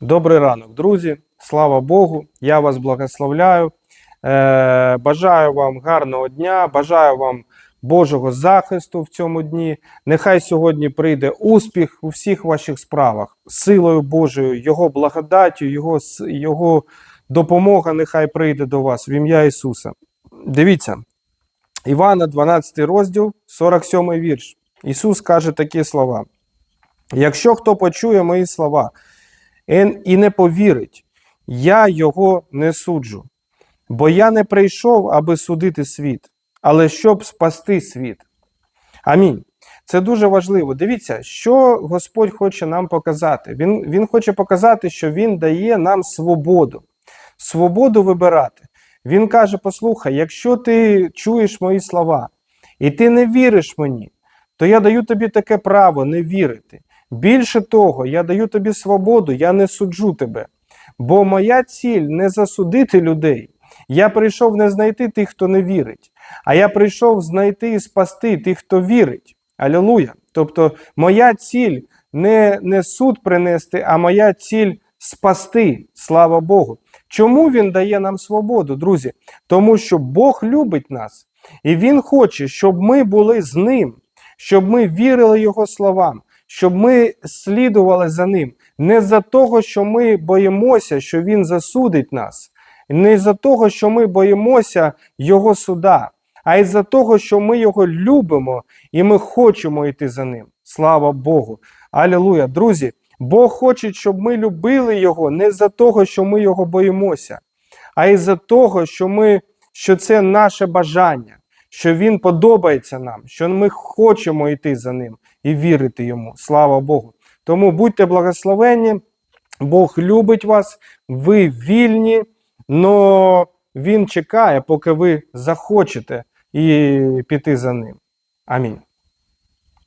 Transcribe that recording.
Добрий ранок, друзі. Слава Богу. Я вас благословляю. Е, бажаю вам гарного дня, бажаю вам Божого захисту в цьому дні. Нехай сьогодні прийде успіх у всіх ваших справах, силою Божою, Його благодаттю, Його, Його допомога нехай прийде до вас в ім'я Ісуса. Дивіться, Івана, 12 розділ, 47 вірш. Ісус каже такі слова: Якщо хто почує мої слова і не повірить, я його не суджу. Бо я не прийшов, аби судити світ, але щоб спасти світ. Амінь. Це дуже важливо. Дивіться, що Господь хоче нам показати. Він, він хоче показати, що Він дає нам свободу. Свободу вибирати. Він каже: послухай, якщо ти чуєш мої слова і ти не віриш мені, то я даю тобі таке право не вірити. Більше того, я даю тобі свободу, я не суджу тебе. Бо моя ціль не засудити людей. Я прийшов не знайти тих, хто не вірить, а я прийшов знайти і спасти тих, хто вірить. Алілуя. Тобто, моя ціль не, не суд принести, а моя ціль спасти. Слава Богу. Чому він дає нам свободу, друзі? Тому що Бог любить нас, і Він хоче, щоб ми були з ним, щоб ми вірили Його словам, щоб ми слідували за ним. Не за того, що ми боїмося, що Він засудить нас, не за того, що ми боїмося Його суда, а й за того, що ми його любимо і ми хочемо йти за ним. Слава Богу. Алілуя. Друзі, Бог хоче, щоб ми любили Його не за того, що ми його боїмося, а й за того, що, ми, що це наше бажання, що Він подобається нам, що ми хочемо йти за ним і вірити йому. Слава Богу. Тому будьте благословенні, Бог любить вас, ви вільні, але Він чекає, поки ви захочете і піти за ним. Амінь.